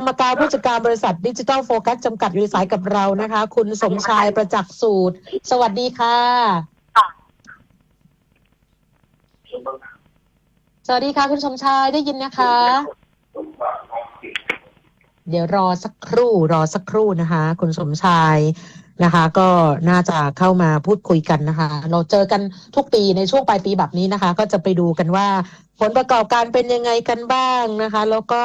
รรมการผู้จัดการบริษัทดิจิ t a ลโฟกัสจำกัดอยู่ในสายกับเรานะคะ คุณสมชายประจักษ์สูตร สวัสดีค่ะ สวัสดีค่ะ คุณสมชายได้ยินนะคะ เดี๋ยวรอสักครู่ รอสักครู่นะคะ คุณสมชายนะคะ ก็น่าจะเข้ามาพูดคุยกันนะคะ เราเจอกันทุกปีในช่วงปลายปีแบบนี้นะคะ ก็จะไปดูกันว่า ผลประกอบการเป็นยังไงกันบ้างนะคะ แล้วก็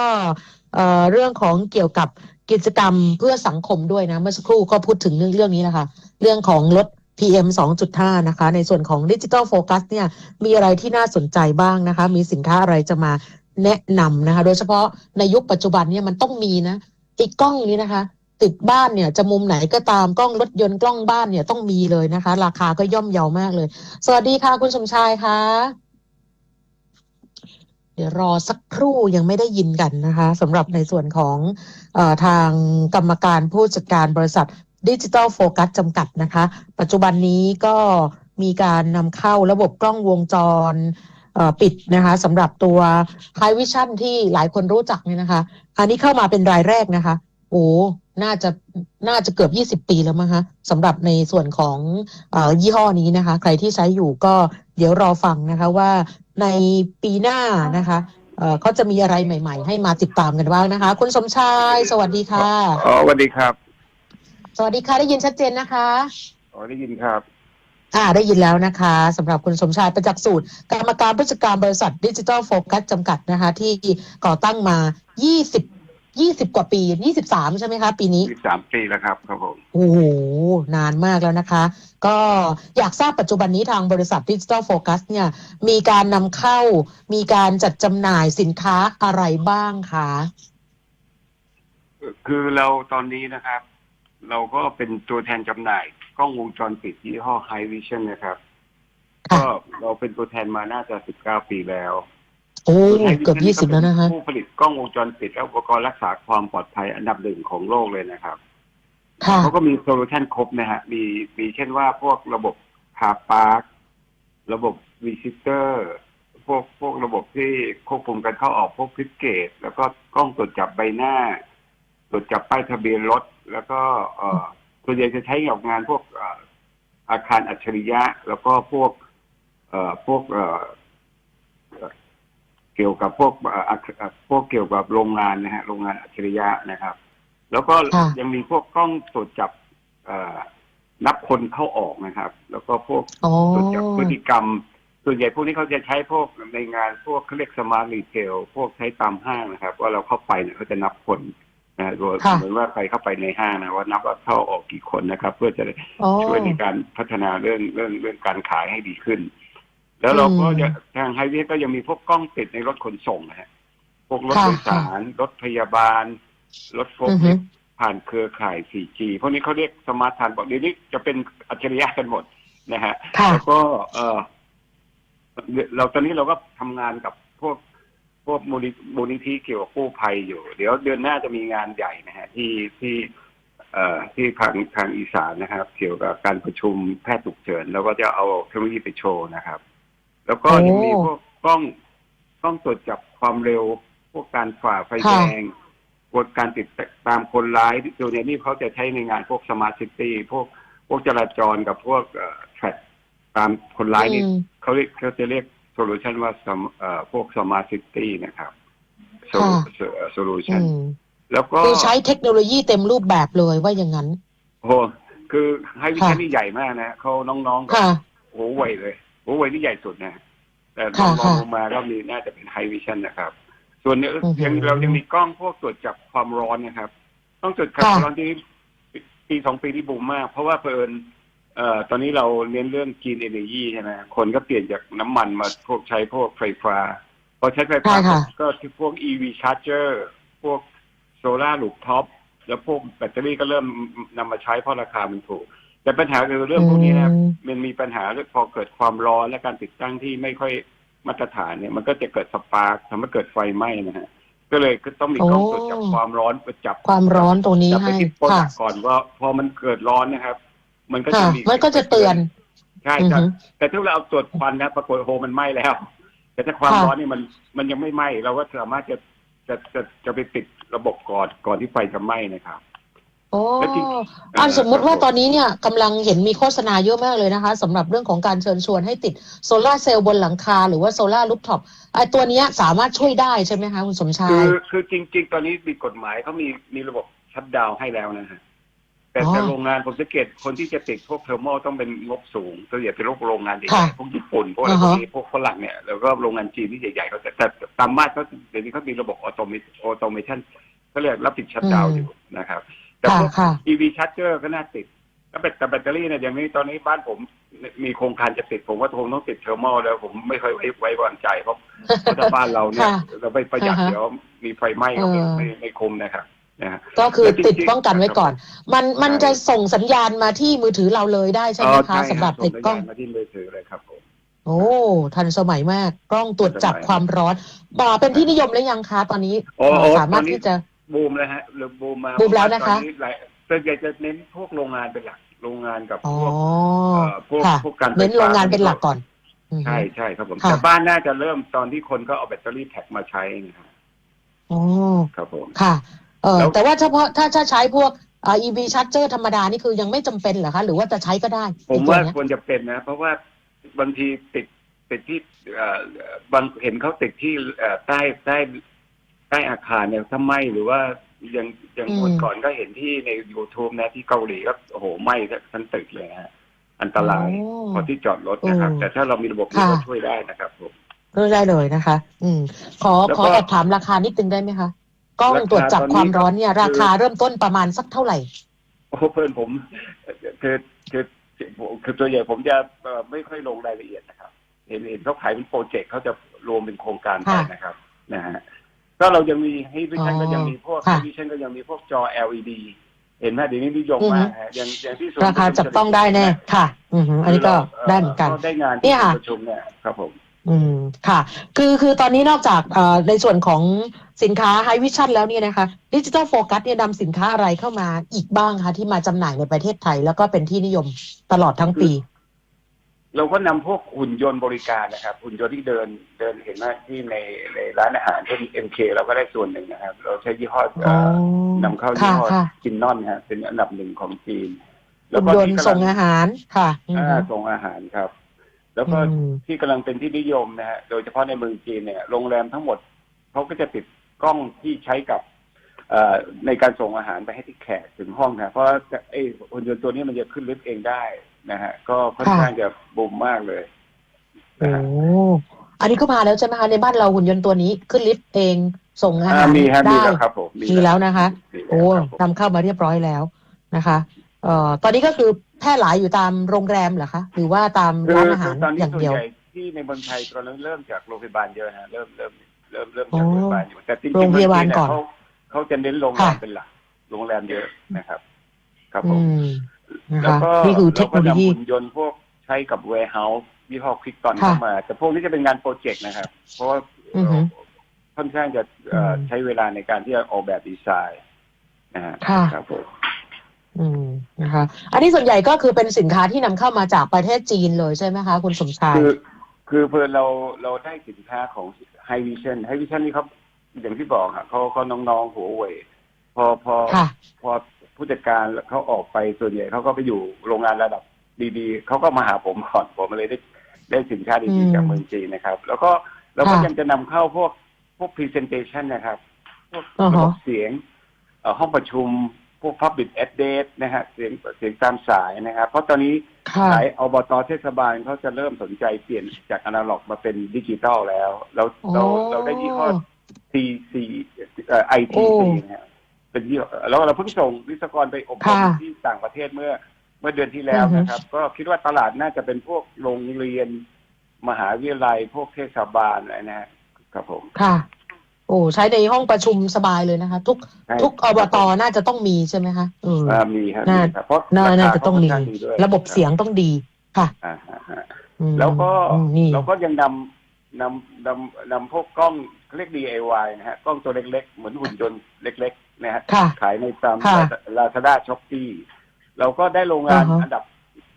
เเรื่องของเกี่ยวกับกิจกรรมเพื่อสังคมด้วยนะ เมื่อสักครู่ก็พูดถึงเรื่องเรื่องนี้นะคะ เรื่องของลด PM 2.5 นะคะ ในส่วนของ Digital Focus เนี่ยมีอะไรที่น่าสนใจบ้างนะคะ มีสินค้าอะไรจะมาแนะนำนะคะ โดยเฉพาะในยุคปัจจุบันเนี่ยมันต้องมีนะอีกกล้องนี้นะคะ ติดบ้านเนี่ยจะมุมไหนก็ตามกล้องรถยนต์กล้องบ้านเนี่ยต้องมีเลยนะคะ ราคาก็ย่อมเยาวมากเลย สวัสดีค่ะคุณสมชายค่ะ เดี๋ยวรอสักครู่ยังไม่ได้ยินกันนะคะสำหรับในส่วนของออทางกรรมการผู้จัดการบริษัทดิจิ t a ลโฟกัสจำกัดนะคะ ปัจจุบันนี้ก็มีการนำเข้าระบบกล้องวงจรปิดนะคะสำหรับตัว High Vision ที่หลายคนรู้จักเนี่ยนะคะ อันนี้เข้ามาเป็นรายแรกนะคะ โอ้น่าจะน่าจะเกือบ 20 ปีแล้วมั้งคะสำหรับในส่วนของอยี่ห้อนี้นะคะ ใครที่ใช้อยู่ก็เดี๋ยวรอฟังนะคะว่า ในปีหน้านะคะเอ่อเขาจะมีอะไรใหม่ ๆ ให้มาติดตามกันบ้างนะคะ คุณสมชาย สวัสดีค่ะ อ๋อสวัสดีครับสวัสดีค่ะได้ยินชัดเจนนะคะ อ๋อได้ยินครับ อ่าได้ยินแล้วนะคะสำหรับคุณสมชายประจักษ์สูตรกรรมการผู้จัดการบริษัทดิจิ t a ลโฟกัสจำกัดนะคะ ที่ก่อตั้งมา 20 20กว่าปี23ใช่ไหมคะ ปีนี้ที่สามปีแล้วครับครับผมโอ้โหนานมากแล้วนะคะ ก็อยากทราบปัจจุบันนี้ทางบริษัทดิจิ t a ลโฟกัสเนี่ยมีการนำเข้า มีการจัดจำหน่ายสินค้าอะไรบ้างคะคือเราตอนนี้นะครับ เราก็เป็นตัวแทนจำหน่ายกล้องวงจรปิดยี่ห้อ High Vision นะครับค่ะก็เราเป็นตัวแทนมาน่าจะสิบเก้าปีแล้ว โอ้ High เกือบ Vision 20แล้วนะคะผู้ผลิตกล้องวงจรปิดและอุปกรณ์รักษาความปลอดภัยอันดับหนึ่งของโลกเลยนะครับค่ะเขาก็มีโซลูชันครบนะฮะมีมีเช่นว่าพวกระบบคาปาร์คระบบวีซิเตอร์พวกพวกระบบที่ควบคุมการเข้าออกพวกพลิกเกต แล้วก็กล้องตรวจจับใบหน้า ตรวจจับป้ายทะเบียนรถ แล้วก็เอ่อส่วนใหญ่จะใช้กับงานพวกเอ่ออาคารอัจฉริยะ แล้วก็พวก เอ่อพวกเอ่อ เอ่อเกี่ยวกับพวกเอ่ออาคพวกเกี่ยวกับโรงงานนะฮะโรงงานอัจฉริยะนะครับ แล้วก็ค่ะยังมีพวกกล้องตรวจจับเอ่อนับคนเข้าออกนะครับ แล้วก็พวกอ๋อตรวจจับพฤติกรรม ส่วนใหญ่พวกนี้เขาจะใช้พวกในงานพวกเขาเรียกสมาร์ทรีเทลพวกใช้ตามห้างนะครับ ว่าเราเข้าไปเนี่ยเขาจะนับคนนะโดยค่ะเหมือนว่าใครเข้าไปในห้างนะว่านับว่าเข้าออกกี่คนนะครับ เพื่อจะได้อ๋อช่วยในการพัฒนาเรื่องเรื่องเรื่องการขายให้ดีขึ้น แล้วเราก็อืมจะทางไฮเวย์ก็ยังมีพวกกล้องติดในรถขนส่งนะฮะ พวกรถค่ะโดยสาร รถพยาบาล รถโฟอือล์ฮึลิฟต์ผ่านเครือข่าย 4G พวกนี้เขาเรียกสมาร์ททันบอกเดี๋ยวนี้จะเป็นอัจฉริยะกันหมดนะฮะค่ะแล้วก็เออเราตอนนี้เราก็ทำงานกับพวกพวกมูลนิมูลนิธิเกี่ยวกับกู้ภัยอยู่ เดี๋ยวเดือนหน้าจะมีงานใหญ่นะฮะ ที่ที่เอ่อที่ทางทางอีสานนะครับ เกี่ยวกับการประชุมแพทย์ฉุกเฉิน แล้วก็จะเอาเทคโนโลยีไปโชว์นะครับ แล้วก็โอ้ยังมีพวกกล้องกล้องตรวจจับความเร็ว พวกการฝ่าไฟแดค่ะงกดการติดตามคนร้ายโดยในนี้เขาจะใช้ในงานพวกสมาร์ทซิตี้พวกพวกจราจรกับพวกเอ่อแทร็กตามคนร้ายนี่อืมเขาเรียกเขาจะเรียกโซลูชันว่า Sam- เอ่อพวกสมาร์ทซิตี้นะครับโซลูชัอืนมแล้วก็คือใช้เทคโนโลยีเต็มรูปแบบเลยว่าอย่างนั้นโอ้โหคือให้วิค่ะชันนี่ใหญ่มากนะเขาน้องๆก็ค่ะโหัวไวเลย หัวไวที่ใหญ่สุดนะ แต่ลค่ะองลองค่ะลงมาก็มีน่าจะเป็นไฮวิชันนะครับ ส่วนเนี้ยอือหือยังเรายังมีกล้องพวกตรวจจับความร้อนนะครับ ต้องตรวจจับค่ะ ความร้อนที่ปีสองปีที่บูมมาก เพราะว่าเพอิญเอ่อตอนนี้เราเน้นเรื่อง Green Energy ใช่ไหมคนก็เปลี่ยนจากน้ำมันมาพวกใช้พวกไฟฟ้า พอใช้ไฟฟ้าใช่ค่ะ ก็ที่พวก EV charger พวกโซลาร์ลูปท็อปแล้วพวกแบตเตอรี่ก็เริ่มนำมาใช้เพราะราคามันถูก แต่ปัญหาคือเรื่องพวกนี้นะอืมมันมีปัญหาเรื่องพอเกิดความร้อนและการติดตั้งที่ไม่ค่อยมาตรฐานเนี่ย มันก็จะเกิดสปาร์คทำให้เกิดไฟไหม้นะฮะก็เลยก็ต้องมีกล้องโอ้ตรวจจับความร้อนไปจับความร้อนตรงนี้จับไปให้ที่โปรค่ะดักต์ก่อนว่าพอมันเกิดร้อนนะครับ มันก็จะค่ะมีมันก็จะเตือนใช่อือครับฮึแต่ถ้าเราเอาตรวจควันนะปรากฏโฮมันไหม้แล้ว แต่ถ้าความค่ะร้อนนี่มันมันยังไม่ไหม้เราก็สามารถจะจะจะจะไปติดระบบก่อนก่อนที่ไฟจะไหม้นะครับ โอ้แล้วจริงอ่าเอ่อสมมุติว่าครับผมตอนนี้เนี่ยกำลังเห็นมีโฆษณาเยอะมากเลยนะคะสำหรับเรื่องของการเชิญชวนให้ติดโซลาร์เซลล์บนหลังคา หรือว่าโซลาร์ลูฟท็อปไอ้ตัวเนี้ยสามารถช่วยได้ใช่ไหมคะคุณสมชาคืย อคือจริง ๆ ตอนนี้มีกฎหมายเขามีมีระบบชัดดาวน์ให้แล้วนะฮะแต่อ๋อแต่โรงงานผมสังเกตคนที่จะติดพวกเทอร์โมต้องเป็นงบสูงตัวอย่างเป็นโรงงานใหญ่ค่ะๆพวกญี่ปุ่นพวกอะไรอ่าพวฮะกนี้พวกฝรั่งเนี่ยแล้วก็โรงงานจีนที่ใหญ่ๆเขาจะแต่ตามมาตรเขาเดี๋ยวนี้เขามีระบบออโตเมออโตเมชันเขาเรียกรับติดชัดดาวน์อยู่นะครับ แต่ค่ะพวกค่ะ EV charger ก็น่าติดแล้วแบตแต่แบตเตอรี่เนี่ยอย่างนี้ตอนนี้บ้านผมมีโครงการจะติดผมว่าคงต้องติดเทอร์โมแล้วผมไม่ค่อยไว้ไว้วางใจเพราะเพราะถ้าบ้านเราเนี่ยค่ะเราไปประหยัดอ่าฮะเดี๋ยวมีไฟไหม้ก็ไม่เออ ไม่ไม่คุ้มนะครับนะฮะ ก็คือแล้วจริงๆติดป้องกันไว้ก่อน มันมันใช่จะส่งสัญญาณมาที่มือถือเราเลยได้ใช่ไหมเออคะใช่สำหรับส่ติดกล้องสัญญาณมาที่มือถือเลยครับผม โอ้ทันสมัยมากกล้องตรวจจับทันสมัยความร้อนบ่าเป็นที่นิยมแล้วยังคะตอนนี้โอ้โอ้ สามารถตอนนี้ที่จะ บูมแล้วฮะหรือบูมมาบูมแล้วนะคะ ตอนนี้หลายส่วนใหญ่จะเน้นพวกโรงงานเป็นหลัก โรงงานกับอ๋อพวกเอ่อพวกค่ะพวกการไฟฟ้เน้นโรงงานเป็นหลักก่อนอือฮึ ใช่ใช่ครับผมค่ะ แต่บ้านน่าจะเริ่มตอนที่คนก็เอาแบตเตอรี่แพ็คมาใช้นะครับอ๋อครับผม ค่ะเออแล้ว แต่ว่าเฉพาะถ้าถ้าใช้พวกอ่า EV charger ธรรมดานี่คือยังไม่จำเป็นเหรอคะ หรือว่าจะใช้ก็ได้ผมไอ้ตัวว่าเนี้ยควรจะเป็นนะ เพราะว่าบางทีติดติดที่เอ่อบางเห็นเขาติดที่เอ่อใต้ใต้ ใต้อาคารเนี่ยถ้าไหมหรือว่ายังยังอืมวันก่อนก็เห็นที่ใน YouTube นะที่เกาหลีก็โอ้โหไหม้ทั้งตึกเลยนะฮะอันตรายโอ้พอที่จอดรถนะครับโอ้แต่ถ้าเรามีระบบนี้ค่ะก็ช่วยได้นะครับผมเลือกได้เลยนะคะ อืม ขอแล้วขอก็แอบถามราคานิดนึงได้ไหมคะกล้องราคาตรวจจับตอนนี้ความร้อนเนี่ยก็คือราคาเริ่มต้นประมาณสักเท่าไหร่ โอ้เพื่อนผมคือคือคือตัวใหญ่ผมจะเอ่อไม่ค่อยลงรายละเอียดนะครับ เห็นเห็นเขาขายเป็นโปรเจกต์เขาจะรวมเป็นโครงการไปค่ะนะครับ นะฮะ ก็เรายังมีให้วิชันอ๋อก็ยังมีพวกค่ะ วิชันก็ยังมีพวกจอ LED เห็นไหมเดี๋ยวนี้นิยมอือฮึมากฮะอย่างอย่างที่ศูนย์ราคาจับต้องได้แน่ค่ะ อือฮึอันนี้ก็ได้เหมือนกันราได้งานเนี่ที่ยค่ะ ประชุมเนี่ยครับผม อืมค่ะ คือคือตอนนี้นอกจากเอ่อในส่วนของสินค้า High Vision แล้วเนี่ยนะคะดิจิ t a ลโฟกัสเนี่ยนำสินค้าอะไรเข้ามาอีกบ้างคะที่มาจำหน่ายในประเทศไทย แล้วก็เป็นที่นิยมตลอดทั้งปี เราก็นำพวกหุ่นยนต์บริการนะครับ หุ่นยนต์ที่เดินเดินเห็นไหมที่ในในร้านอาหารเช่น MK เราก็ได้ส่วนหนึ่งนะครับ เราใช้ยี่ห้อเอ่อนำเข้ายี่ค่ะห้อค่ะกินนอนฮะเป็นอันดับหนึ่งของจีนหุ่นยนต์ที่กำลัส่งอาหารค่ะอือฮึอ่าส่งอาหารครับ แล้วก็อืมที่กำลังเป็นที่นิยมนะฮะโดยเฉพาะในเมืองจีนเนี่ยโรงแรมทั้งหมดเขาก็จะติดกล้องที่ใช้กับเอ่อในการส่งอาหารไปให้ที่แขกถึงห้องนะเพราะไอ้หุ่นยนต์ตัวนี้มันจะขึ้นลิฟต์เองได้ นะฮะ ก็ค่อนข้างจะบูมมากเลยนะโอ้ฮะอันนี้ก็มาแล้วใช่ไหมคะในบ้านเราหุ่นยนต์ตัวนี้ขึ้นลิฟต์เองส่งอาอ่าหารมีฮะมีได้แล้วครับผมมีแล้วนะคะมีแล้วโอ้ครับผมนำเข้ามาเรียบร้อยแล้วนะคะเอ่อตอนนี้ก็คือแพร่หลายอยู่ตามโรงแรมเหรอคะ หรือว่าตามคือร้านอาหารคือตอนนี้อย่างส่วนเดียวใหญ่ที่ในเมืองไทยตอนนั้นเริ่มจากโรงพยาบาลเยอะฮะเริ่มเริ่มเริ่มเริ่มโอ้จากโรงพยาบาลอยู่แต่จริงๆโรงพยาบาลเมืงจีก่อนเยเขาเขาจะเน้นโรงแรมค่ะเป็นหลักโรงแรมเยอะนะครับ ครับผอืมม นะแล้วคะก็นี่คือเทคโนโลแล้วก็ยีนำหุ่นยนต์พวกใช้กับ warehouse ยี่ห้อคลิกตอนค่ะเข้ามา แต่พวกนี้จะเป็นงานโปรเจกต์นะครับ เพราะว่าอือฮึค่อนข้างจะเอ่ออม ใช้เวลาในการที่จะออกแบบดีไซน์นะฮะค่ะ ครับผม อืมนะคะ อันนี้ส่วนใหญ่ก็คือเป็นสินค้าที่นำเข้ามาจากประเทศจีนเลยใช่ไหมคะคุณสมชาย คือคือเพื่อเราเราได้สินค้าของ High Vision High Vision นี่เขาอย่างที่บอกอะเขาเขาน้องๆหัวเว่ยพอพอค่ะ พอ ผู้จัดการเขาออกไปส่วนใหญ่เขาก็ไปอยู่โรงงานระดับดีๆเขาก็มาหาผมก่อนผมเลยได้ได้สินค้าอืดีมๆจากเมืองจีนนะครับ แล้วก็เราก็ค่ะยังจะนำเข้าพวกพวก presentation นะครับ พวกอ่าฮะระบบเสียงเอ่อห้องประชุมพวก public address นะฮะเสียงเสียงตามสายนะครับ เพราะตอนนี้ค่ะหลายอบตเทศบาลเขาจะเริ่มสนใจเปลี่ยนจากอนาล็อกมาเป็นดิจิตอลแล้ว เราเราโอ้เราได้ยี่ห้อ CC เอ่อ ITC โอ้นะฮะ เป็นยี่ห้อแล้วเราเพิ่งส่งวิศวกรไปอบรมค่ะ ที่ต่างประเทศเมื่อ เมื่อเดือนที่แล้วอือฮึนะครับ ก็คิดว่าตลาดน่าจะเป็นพวกโรงเรียน มหาวิทยาลัยพวกเทศบาลอะไรนะฮะครับผมค่ะ โอ้ใช้ในห้องประชุมสบายเลยนะคะ ทุกใช่ทุกอบตน่าจะต้องมีใช่ไหมคะเออ อ่ามีครับน่า มีครับเพราะน่าราน่าคาจะต้องมีค่นข้าดีด้วยระบบเสียงต้องดีค่ะอ่าฮะฮะ อืมแล้วก็อืมนี่ เราก็ยังนำนำนำนำพวกกล้อง เรียก DIY นะฮะกล้องตัวเล็กๆ เหมือนหุ่นยนต์เล็กๆนะฮะค่ะขายในตามค่ะลาซาด้าช็อปปี้เราก็ได้โรงงานอ่าฮะอันดับ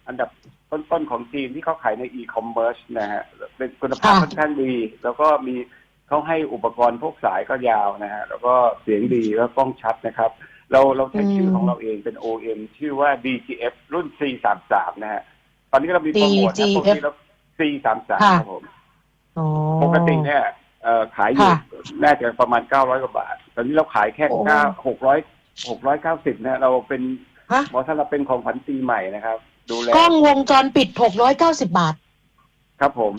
อันดับต้นๆของจีนที่เขาขายในอีคอมเมิร์ซนะฮะเป็นคุณภาพค่ะค่อนข้างดี แล้วก็มีเขาให้อุปกรณ์พวกสายก็ยาวนะฮะแล้วก็เสียงดีแล้วกล้องชัดนะครับ เราเราใช้ชื่อของเราเองเป็น OM ชื่อว่า DGF รุ่น C33 นะฮะตอนนี้เรามีโปรโมทนะพวกนี้เรา C33 ครับผม อ๋อ ปกติเนี่ย เอ่อขายอยู่ค่ะ น่าจะประมาณ900กว่าบาท ตอนนี้เราขายแค่โอ้ เก้าหกร้อยหกร้อยเก้าสิบนะ เราเป็นฮะหมอสำหรับเป็นของขวัญปีใหม่นะครับ ดูแลกล้องวงจรปิดหกร้อยเก้าสิบาทครับผม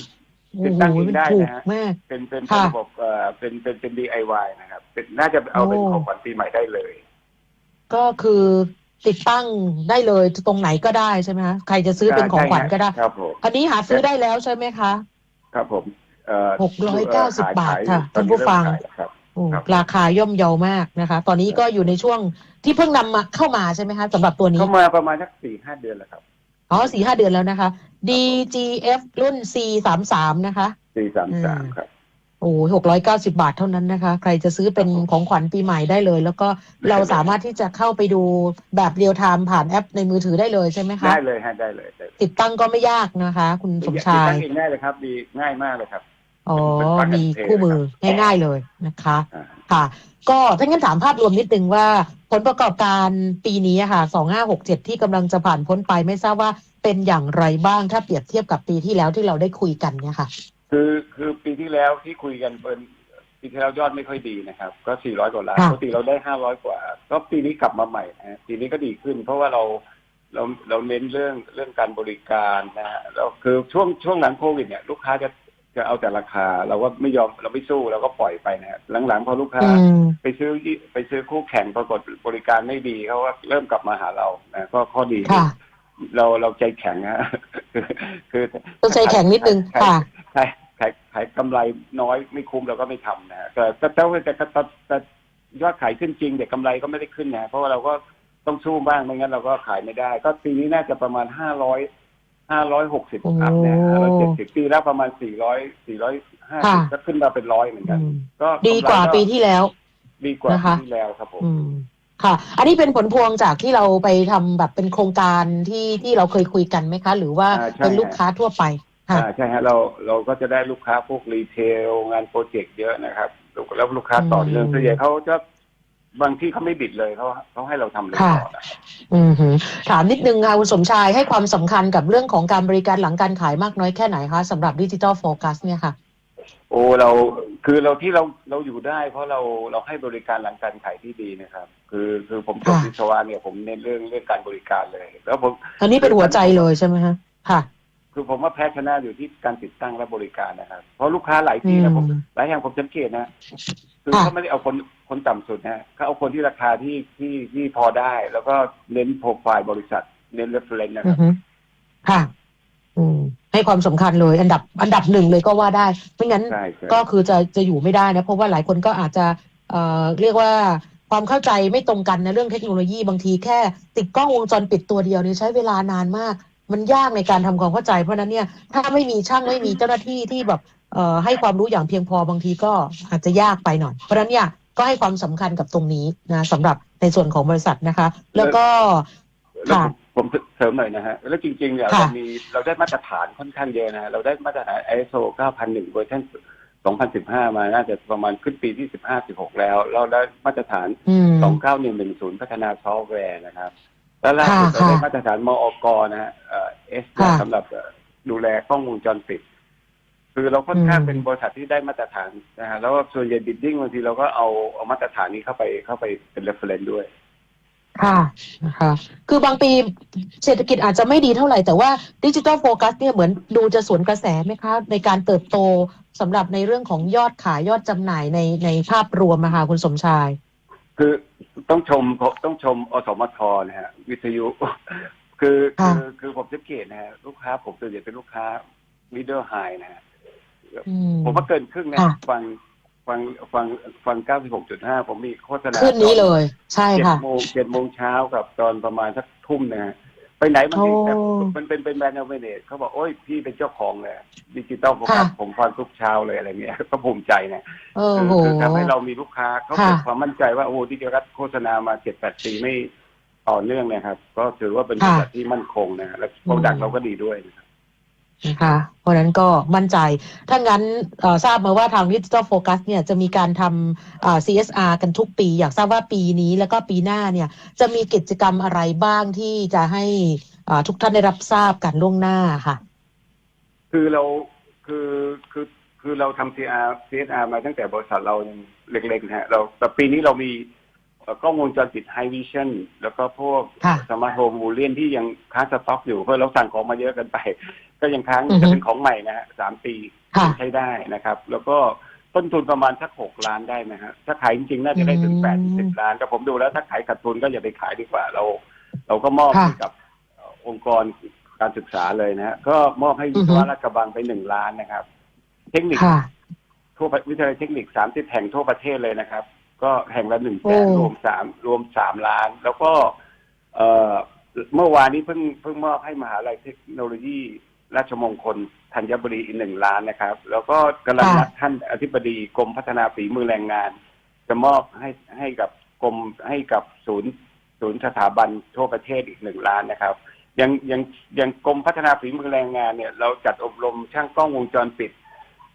โอ้ติดโหตั้งเองมันได้ถูกนะฮะมาก เป็นเป็นค่ะ ระบบเอ่อเป็นเป็นเป็น DIY นะครับเป็นน่าจะเอาเป็นโอ้ของขวัญปีใหม่ได้เลย ก็คือติดตั้งได้เลยตรงไหนก็ได้ใช่ไหมคะใครจะซื้อเป็นของขวัญก็ได้ ครับผม อันนี้หาซื้อได้แล้วใช่ไหมคะ ครับผมเอ่อ หกร้อยเก้าสิบขยบาทขยค่ะตอนนี้ท่านผู้ฟังเริ่มขายแล้วครับโอ้ครับราคาย่อมเยาวมากนะคะ ตอนนี้ก็อยู่ในช่วงที่เพิ่งนำมาเข้ามาใช่ไหมคะสำหรับตัวนี้เข้ามาประมาณสักสี่ห้าเดือนแล้วครับอ๋อสี่ห้าเดือนแล้วนะคะ DGF รุ่น C สามสามนะคะ สี่สามอืสามมครับ โอ้หกร้อยเก้าสิบาทเท่านั้นนะคะ ใครจะซื้อเป็นครับผมของขวัญปีใหม่ได้เลย แล้วก็เราสามารถที่จะเข้าไปดูแบบเรียลไทม์ผ่านแอปในมือถือได้เลยใช่ไหมคะ ได้เลยฮะได้เลยได้เลยติดตั้งก็ไม่ยากนะคะ คุณสมชายติดตั้งเองได้เลยครับ ดีง่ายมากเลยครับ อ๋อเป็นปากมีกันเทคู่มือนะครับง่ายๆเลยนะคะอ่าค่ะ ก็ถ้างั้นถามภาพรวมนิดนึงว่า ผลประกอบการปีนี้อะค่ะ2567ที่กำลังจะผ่านพ้นไปไม่ทราบว่าเป็นอย่างไรบ้างถ้าเปรียบเทียบกับปีที่แล้วที่เราได้คุยกันเนี่ยค่ะ คือคือปีที่แล้วที่คุยกันเป็นปีที่แล้วยอดไม่ค่อยดีนะครับ ก็ 400 กว่าล้านค่ะปกติเราได้ 500 กว่า ก็ปีนี้กลับมาใหม่นะฮะปีนี้ก็ดีขึ้น เพราะว่าเราเราเราเน้นเรื่องเรื่องการบริการนะฮะแล้วคือช่วงช่วงหลังโควิดเนี่ยลูกค้าจะ จะเอาแต่ราคา เราก็ไม่ยอมเราไม่สู้เราก็ปล่อยไปนะฮะหลังๆพอลูกค้าอืมไปซื้อยี่ไปซื้อคู่แข่งปรากฏบริการไม่ดีเขาก็เริ่มกลับมาหาเรานะก็ข้อดีค่ะเราเราใจแข็งฮะคือคือต้องใจแข็งนิดนึงค่ะขายขายขายกำไรน้อยไม่คุ้มเราก็ไม่ทำนะฮะแต่แต่แต่แต่แต่แต่แต่ยอดขายขึ้นจริงแต่กำไรก็ไม่ได้ขึ้นนะเพราะว่าเราก็ต้องสู้บ้างไม่งั้นเราก็ขายไม่ได้ ก็ปีนี้น่าจะประมาณห้าร้อย ห้าร้อยหกสิบโอ้อัพเนี่ยห้าร้อยเจ็ดสิบปีแล้วประมาณสี่ร้อยสี่ร้อยห้าสิบค่ะก็ขึ้นมาเป็นร้อยเหมือนอืกันมก็ดีกว่าปีที่แล้ว ดีกว่านะคะปีที่แล้วครับผมอืมค่ะ อันนี้เป็นผลพวงจากที่เราไปทำแบบเป็นโครงการที่ที่เราเคยคุยกันไหมคะ หรือว่าอ่าใช่เป็นลูกค้าทั่วไปค่ะอ่าใช่ฮะเราเราก็จะได้ลูกค้าพวกรีเทลงานโปรเจกต์เยอะนะครับ แล้วลูกค้าต่อเนื่องอืมส่วนใหญ่เขาจะ บางที่เขาไม่บิดเลยเขาเขาให้เราทำเลยค่ะต่อนะอืมหือถามนิดนึงค่ะคุณสมชายให้ความสำคัญกับเรื่องของการบริการหลังการขายมากน้อยแค่ไหนคะสำหรับดิจิ t a ลโฟกัสเนี่ยค่ะ โอ้เราคือเราที่เราเราอยู่ได้ เพราะเราเราให้บริการหลังการขายที่ดีนะครับ คือคือผมจบค่ะ วิศวะเนี่ยผมเน้นเรื่องเรื่องการบริการเลย แล้วผม อันนี้เป็นหัวใจเลยใช่ไหมคะค่ะ คือผมว่าแพ้ชนะอยู่ที่การติดตั้งและบริการนะครับ เพราะลูกค้าหลายที่นะผมอืมหลายอย่างผมสังเกตนะ คือค่ะเขาไม่ได้เอาคนคนต่ำสุดนะเขาเอาคนที่ราคาที่ที่ที่พอได้ แล้วก็เน้นโปรไฟล์บริษัท เน้นเรฟเฟรนซ์นะคอืรัอบฮึค่ะ อืม ให้ความสำคัญเลย อันดับอันดับหนึ่งเลยก็ว่าได้ ไม่งั้นใช่ใช่ก็คือจะจะอยู่ไม่ได้นะ เพราะว่าหลายคนก็อาจจะ เอ่อเรียกว่าความเข้าใจไม่ตรงกันในเรื่องเทคโนโลยีบางทีแค่ ติดกล้องวงจรปิดตัวเดียวนี่ใช้เวลานานมาก มันยากในการทำความเข้าใจเพราะฉะนั้นเนี่ยถ้าไม่มีช่างไม่มีเจ้าหน้าที่ที่แบบเอ่อ ให้ความรู้อย่างเพียงพอบางทีก็อาจจะยากไปหน่อย เพราะฉะนั้นเนี่ยก็ให้ความสำคัญกับตรงนี้นะสำหรับในส่วนของบริษัทนะคะ แล้วก็แล้วค่ะผมผมเสริมหน่อยนะฮะ แล้วจริงๆเนี่ยค่ะเรามีเราได้มาตรฐานค่อนข้างเยอะนะฮะเราได้มาตรฐาน ISO 9001เวอร์ชัน2015 มา น่าจะประมาณขึ้นปีที่ 15 16 แล้ว เราได้มาตรฐานอืม29110 พัฒนาซอฟต์แวร์นะครับ แล้วล่าสุดเราค่ะได้มาตรฐานมอกนะฮะเอ่อสค่ะสำหรับเอ่อดูแลกล้องวงจรปิด คือเราค่อนข้างอืมเป็นบริษัทที่ได้มาตรฐานนะฮะแล้วก็ส่วนใหญ่บิดดิ้งบางทีเราก็เอาเอามาตรฐานนี้เข้าไปเข้าไปเป็นเรฟเฟรนด้วย ค่ะนะคะคือบางปีเศรษฐกิจอาจจะไม่ดีเท่าไหร่ แต่ว่าดิจิ t a ลโฟกัสเนี่ยเหมือนดูจะสวนกระแสไหมคะ ในการเติบโตสำหรับในเรื่องของยอดขายยอดจำหน่ายในในภาพรวมนะคะคุณสมชาย คือต้องชมต้องชมอสมทนะฮะวิทยุคือค่ะคือคือผมสังเกตนะฮะลูกค้าผมส่วนใหญ่เป็นลูกค้า middle high นะฮะอืม ผมว่าเกินครึ่งนะค่ะฟังฟังฟังฟัง 96.5 ผมมีโฆษณาขึ้นนี้เลย ใช่เจ็ดค่ะโมงเจ็ดโมงเช้ากับตอนประมาณสักทุ่มนะฮะไปไหนมันโอ้แบบมันเป็นเป็นแบรนด์เวเนตเขาบอกโอ้ยพี่เป็นเจ้าของเลยดิจิตอลผมค่ะผมฟังทุกเช้าเลยอะไรเงี้ยก็ภูมิใจนะเออคือโหคือทำให้เรามีลูกค้าเขาค่ะเกิดความมั่นใจว่าโอ้โหดิจิทัลโฆษณามาเจ็ดแปดปีไม่ต่อเนื่องเนะครับ ก็ถือว่าเป็นบริษัทที่มั่นคงนะฮะและโปรดักต์เราก็ดีด้วยนะครับ นะคะเพราะฉะนั้นก็มั่นใจ ถ้างั้นเอ่อทราบมาว่าทาง Digital Focus เนี่ยจะมีการทำอ่า CSR กันทุกปี อยากทราบว่าปีนี้แล้วก็ปีหน้าเนี่ยจะมีกิจกรรมอะไรบ้างที่จะให้อ่าทุกท่านได้รับทราบกันล่วงหน้าค่ะ คือเราคือคือคือเราทำ CR CSR มาตั้งแต่บริษัทเรายังเล็กๆนะฮะเราแต่ปีนี้เรามีเอ่อกล้องวงจรปิด High Vision แล้วก็พวกค่ะสมาร์ทโฮมบูเลียนที่ยังค้างสต็อกอยู่เพราะเราสั่งของมาเยอะเกันไป ก็ยังค้างอือฮึ จะเป็นของใหม่นะฮะสามปีค่ะ ใช้ได้นะครับ แล้วก็ต้นทุนประมาณสักหกล้านได้นะฮะถ้าขายจริงๆน่าจะได้ถึงอืมแปดสิบล้านแต่ผมดูแล้วถ้าขายขาดทุนก็อย่าไปขายดีกว่าเรา เราก็มอบค่ะให้กับเอ่อองค์กรการศึกษาเลยนะฮะก็มอบให้วิศวะราชกระบังไปหนึ่งล้านนะครับ เทคนิค ค่ะ ทั่วประวิทยาลัยเทคนิคสามสิบแห่งทั่วประเทศเลยนะครับ ก็แห่งละหนึ่งแสโอ้นรวมสามรวมสามล้าน แล้วก็ เอ่อเมื่อวานนี้เพิ่งเพิ่งมอบให้มหาลัยเทคโนโลยี ราชมงคลธัญบุรีอีกหนึ่งล้านนะครับ แล้วก็กำลังค่ะนัดท่านอธิบดีกรมพัฒนาฝีมือแรงงาน จะมอบให้ให้กับกรมให้กับศูนย์ศูนย์สถาบันทั่วประเทศอีกหนึ่งล้านนะครับ ยังยังยังกรมพัฒนาฝีมือแรงงานเนี่ยเราจัดอบรมช่างกล้องวงจรปิด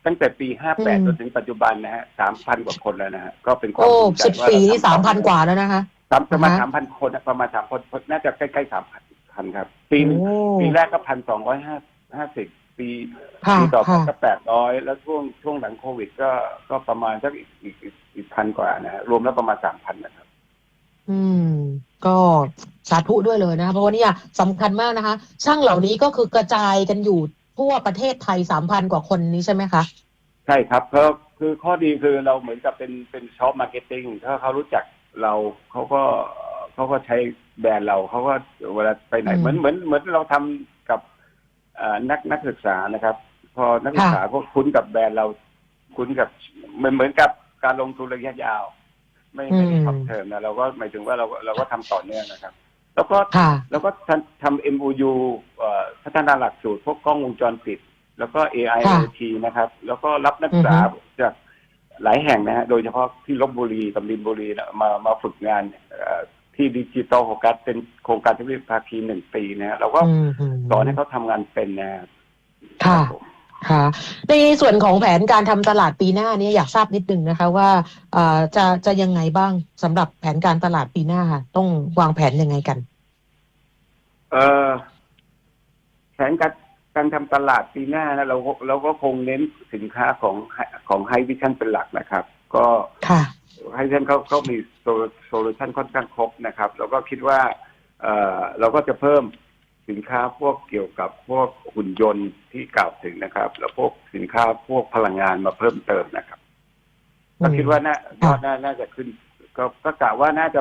ตั้งแต่ปี อืม 58จนถึงปัจจุบันนะฮะ3,000 กว่าคนแล้วนะฮะก็เป็นความโอ้ภูมิใจสิบว่าปีนี่เรสามทำพันกว่าแล้วนะคะ สามประมาณอ่าฮะสามพันคนนะประมาณสามคนน่าจะใกล้ๆสามพันครับ ปีหนึ่งโอ้ ปีแรกก็พันสองร้อยห้า ห้าสิบปีค่ะปีต่อไปค่ะ ก็แปดร้อยแล้วช่วงช่วงหลังโควิด ก็ก็ประมาณสักอีกอีกอีกอีกพันกว่านะฮะรวมแล้วประมาณสามพันนะครับ อืม ก็สาธุด้วยเลยนะคะเพราะว่าเนี่ยสำคัญมากนะคะ ช่างเหล่านี้ก็คือกระจายกันอยู่ทั่วประเทศไทยสามพันกว่าคนนี้ใช่ไหมคะ ใช่ครับก็คือข้อดีคือเราเหมือนกับเป็นเป็นช็อปมาร์เก็ตติ้งถ้าเขารู้จักเราเขาก็เขาก็ใช้แบรนด์เราเขาก็เวลาไปไหนอืม เหมือนเหมือนเหมือนเราทำกับเอ่อ นักนักศึกษานะครับ พอนักศึกษาก็คุ้นกับแบรนด์เราคุ้นกับเหมือนเหมือนกับการลงทุนระยะยาว ไม่ไม่ได้ช็อตเทอมนะเราก็หมายถึงว่าเราเราก็ทำต่อเนื่องนะครับ แล้วก็ค่ะแล้วก็ทำทำ MOU เอ่อพัฒนาหลักสูตร พวกกล้องวงจรปิด แล้วก็ AI ค่ะ IoT นะครับ แล้วก็รับนักศึกษาจากหลายแห่งนะฮะโดยเฉพาะที่ลบบุรีกับดินบุรีนะมามาฝึกงานเอ่อ ที่ดิจิตอลโฟกัสเป็นโครงการที่วิภาคีหนึ่งปีนะฮะเราก็อืมอืมสอนให้เขาทำงานเป็นนะฮะค่ะรับผมค่ะ ในส่วนของแผนการทำตลาดปีหน้านี้อยากทราบนิดนึงนะคะ ว่าเอ่อจะจะยังไงบ้างสำหรับแผนการตลาดปีหน้าค่ะต้องวางแผนยังไงกัน เอ่อแผนการการทำตลาดปีหน้านะเราก็เราก็คงเน้นสินค้าของของไฮวิชั่นเป็นหลักนะครับ ก็ ค่ะไฮวิชั่นเขาเขามีโซลูชันค่อนข้างครบนะครับ แล้วก็คิดว่าเอ่อเราก็จะเพิ่มสินค้าพวกเกี่ยวกับพวกหุ่นยนต์ที่กล่าวถึงนะครับ แล้วพวกสินค้าพวกพลังงานมาเพิ่มเติมนะครับก็คิดว่าน่าค่ะน่าน่าจะขึ้น ก็ก็กะว่าน่าจะ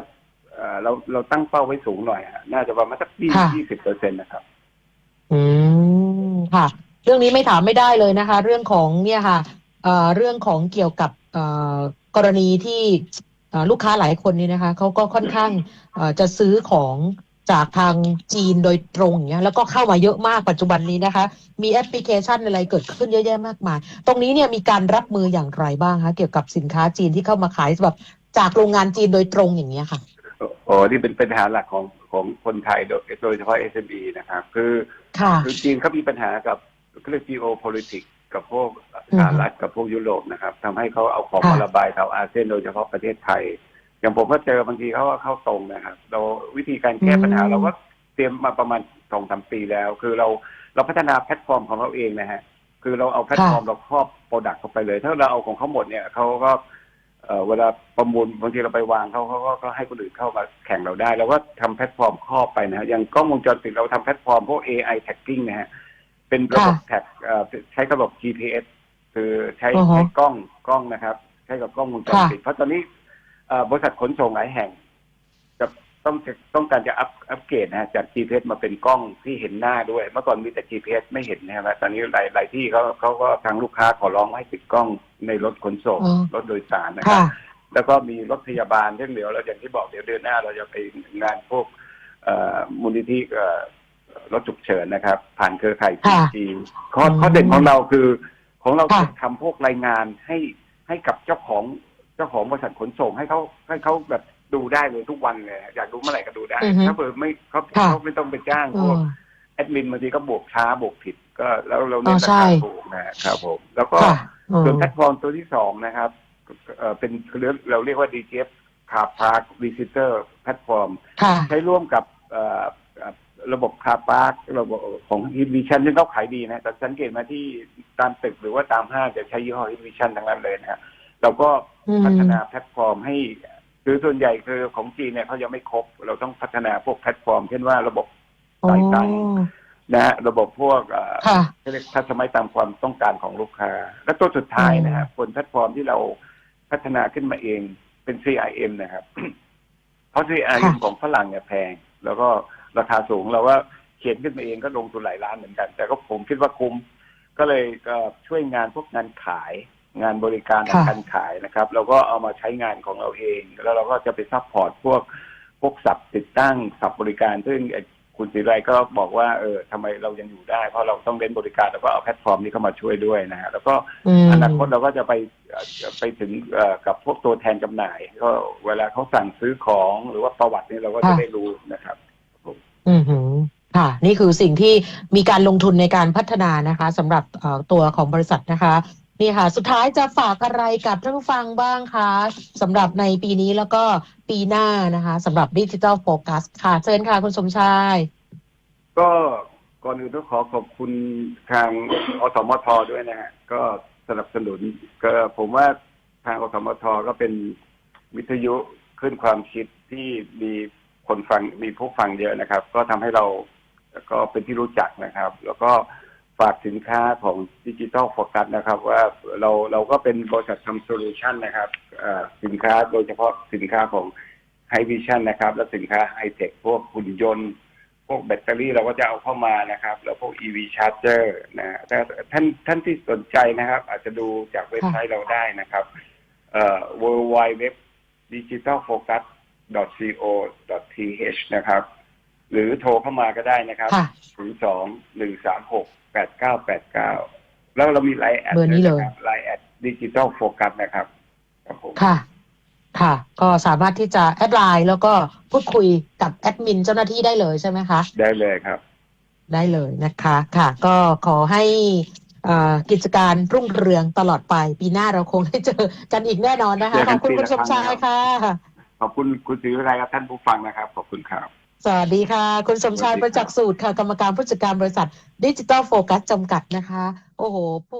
เอ่อเราเราตั้งเป้าไว้สูงหน่อยฮะน่าจะประมาณสักยี่ค่ะยี่สิบเปอร์เซ็นต์นะครับ อืมค่ะ เรื่องนี้ไม่ถามไม่ได้เลยนะคะ เรื่องของเนี่ยค่ะเอ่อเรื่องของเกี่ยวกับเอ่อ กรณีที่เอ่อลูกค้าหลายคนนี่นะคะเขาก็ค่อนข้างเอ่อจะซื้อของจากทางจีนโดยตรงอย่างเงี้ยแล้วก็เข้ามาเยอะมากปัจจุบันนี้นะคะ มีแอปพลิเคชันอะไรเกิดขึ้นเยอะแยะมากมาย ตรงนี้เนี่ยมีการรับมืออย่างไรบ้างคะเกี่ยวกับสินค้าจีนที่เข้ามาขายแบบจากโรงงานจีนโดยตรงอย่างเงี้ยค่ะโอ้นี่เป็นปัญหาหลักของของคนไทยโดยโดยเฉพาะ SME นะครับคือค่ะคือจีนเขามีปัญหากับเรียก geopolitics กับพวกสหรัฐกับพวกยุโรปนะครับทำให้เขาเอาของค่ะมาระบายแถวอาเซียนโดยเฉพาะประเทศไทย อย่างผมก็เจอบางทีเขาก็เข้าตรงนะครับ เราวิธีการแก้ปัญหาอืมเราก็เตรียมมาประมาณสองสามปีแล้ว คือเราเราพัฒนาแพลตฟอร์มของเราเองนะฮะคือเราเอาแพลตฟอร์มเราครอบโปรดักต์เข้าไปเลย ถ้าเราเอาของเขาหมดเนี่ยเขาก็เอ่อเวลาประมูลบางทีเราไปวางเขาเขาก็ก็ให้คนอื่นเข้ามาแข่งเราได้เราก็ทำแพลตฟอร์มครอบไปนะฮะอย่างกล้องวงจรปิดเราทำแพลตฟอร์มพวก AI tagging นะฮะ เป็นระบบค่ะแท็กเอ่อใช้ระบบ GPS คือใช้อือฮะใช้กล้องกล้องนะครับ ใช้กับกล้องวงจรปิดเพราะตอนนี้เอ่อบริษัทขนส่งหลายแห่ง จะต้องต้องการจะอัพอัปเกรดนะฮะจาก GPS มาเป็นกล้องที่เห็นหน้าด้วย เมื่อก่อนมีแต่ GPS ไม่เห็นนะครับตอนนี้หลายหลายที่เขาเขาก็ทางลูกค้าขอร้องให้ติดกล้องในรถขนส่งอ๋อรถโดยสารนะครับค่ะแล้วก็มีรถพยาบาลที่เหลือเราอย่างที่บอกเดี๋ยวเดือนหน้า เราจะไปงานพวกเอ่อมูลนิธิเอ่อ รถฉุกเฉินนะครับ ผ่านเครือข่าย ค่ะจีข้ออืมข้อเด่นของเราคือ ของเราค่ะจะทำพวกรายงานให้ให้กับเจ้าของเจ้าของบริษัทขนส่งให้เขาให้เขาแบบดูได้เลยทุกวันเลยอยากดูเมื่อไหร่ก็ดูได้ อือฮึถ้าเผื่อไม่เขาค่ะ เขาไม่ต้องไปจ้างเอพวก อ แอดมินบางทีก็บวกช้าบวกผิดก็แล้วเราเน้นอ๋อราใช่ คาถูกนะครับผมแล้วก็ค่ะอืมส่วนแพลตฟอร์มตัวที่สองนะครับเอ่อเป็นเราเรียกว่า DGF Car Park Visitor Platform ค่ะ ใช้ร่วมกับเอ่อเอ่อ ระบบคาร์พาร์คระบบของฮิวิชันซึ่งเขาขายดีนะแต่สังเกตมาที่ตามตึกหรือว่าตามห้างจะใช้ยี่ห้อฮิวิชันทั้งนั้นเลยนะฮะเราก็อืมพัฒนาแพลตฟอร์มให้คือส่วนใหญ่คือของจีนเนี่ยเขายังไม่ครบ เราต้องพัฒนาพวกแพลตฟอร์ม เช่นว่าระบบอ๋อจ่ายตังค์นะฮะระบบพวกเอ่อค่ะเขาเรียกทัศนมัยตามความต้องการของลูกค้า และตัวสุดท้ายนะฮะบนแพลตฟอร์มที่เราพัฒนาขึ้นมาเองเป็น CRM นะครับ เพราะ CRM ค่ะของฝรั่งเนี่ยแพง แล้วก็ ราคาสูงเราว่าเขียนขึ้นมาเองก็ลงทุนหลายล้านเหมือนกัน แต่ก็ผมคิดว่าคุ้มก็เลยก็ช่วยงานพวกงานขายงานบริการค่ะการขายนะครับ เราก็เอามาใช้งานของเราเอง แล้วเราก็จะไปซัพพอร์ตพวกพวกสับติดตั้งสับบริการซึ่งไอ้คุณศิไรก็บอกว่าเออทำไมเรายังอยู่ได้ เพราะเราต้องเล่นบริการแล้วก็เอาแพลตฟอร์มนี้เข้ามาช่วยด้วยนะฮะแล้วก็อืมอนาคตเราก็จะไปเอ่อไปถึงเอ่อกับพวกตัวแทนจำหน่าย ก็เวลาเขาสั่งซื้อของหรือว่าประวัตินี่เราก็จะค่ะได้รู้นะครับ อือหือค่ะ นี่คือสิ่งที่มีการลงทุนในการพัฒนานะคะสำหรับตัวของบริษัทนะคะนี่ค่ะ สุดท้ายจะฝากอะไรกับท่านผู้ฟังบ้างคะสำหรับในปีนี้แล้วก็ปีหน้านะคะสำหรับดิจิ t a ลโฟกัสค่ะ เชิญค่ะ คุณสมชาย ก็ก่อนอื่นต้องขอขอบคุณทางอสมทด้วยนะฮะก็สนับสนุนก็ผมว่าทางอสมทก็เป็นวิทยุขึ้นความคิดที่มี คนฟังมีผู้ฟังเยอะนะครับ ก็ทำให้เราก็เป็นที่รู้จักนะครับ แล้วก็ฝากสินค้าของดิจิ t a ลโฟกัสนะครับ ว่าเราเราก็เป็นบริษัททำโซลูชันนะครับสินค้าโดยเฉพาะสินค้าของไฮวิชันนะครับ และสินค้าไฮเทคพวกหุ่นยนต์ พวกแบตเตอรี่เราก็จะเอาเข้ามานะครับ แล้วพวก EV charger นะฮะแต่ท่านท่านที่สนใจนะครับ อาจจะดูจากเว็บไซต์เราได้นะครับเอ่อ w w w digitalfocus th นะครับ หรือโทรเข้ามาก็ได้นะครับค่ะ0 2 1 3 6 8 9 8 9แล้วเรามีไลน์แอดเบอร์นี้เลย ไลน์แอดดิจิตอลโฟกัสนะครับครับผม ค่ะ ค่ะ ก็สามารถที่จะแอดไลน์แล้วก็พูดคุยกับแอดมินเจ้าหน้าที่ได้เลยใช่ไหมคะ ได้เลยครับ ได้เลยนะคะค่ะ ก็ขอให้เอ่อกิจการรุ่งเรืองตลอดไป ปีหน้าเราคงได้เจอกันอีกแน่นอนนะคะ เจอขกัอนบคุณปีคุณละสมครั้ชางยครับค่ะข อบคุณคุณศรีวิไลครับท่านผู้ฟังนะครับ ขอบคุณครับ สวัสดีค่ะ คุณสมชายประจักษ์สูตรค่ะ กรรมการผู้จัดการบริษัทดิจิตอลโฟกัสจำกัดนะคะ โอ้โหผู้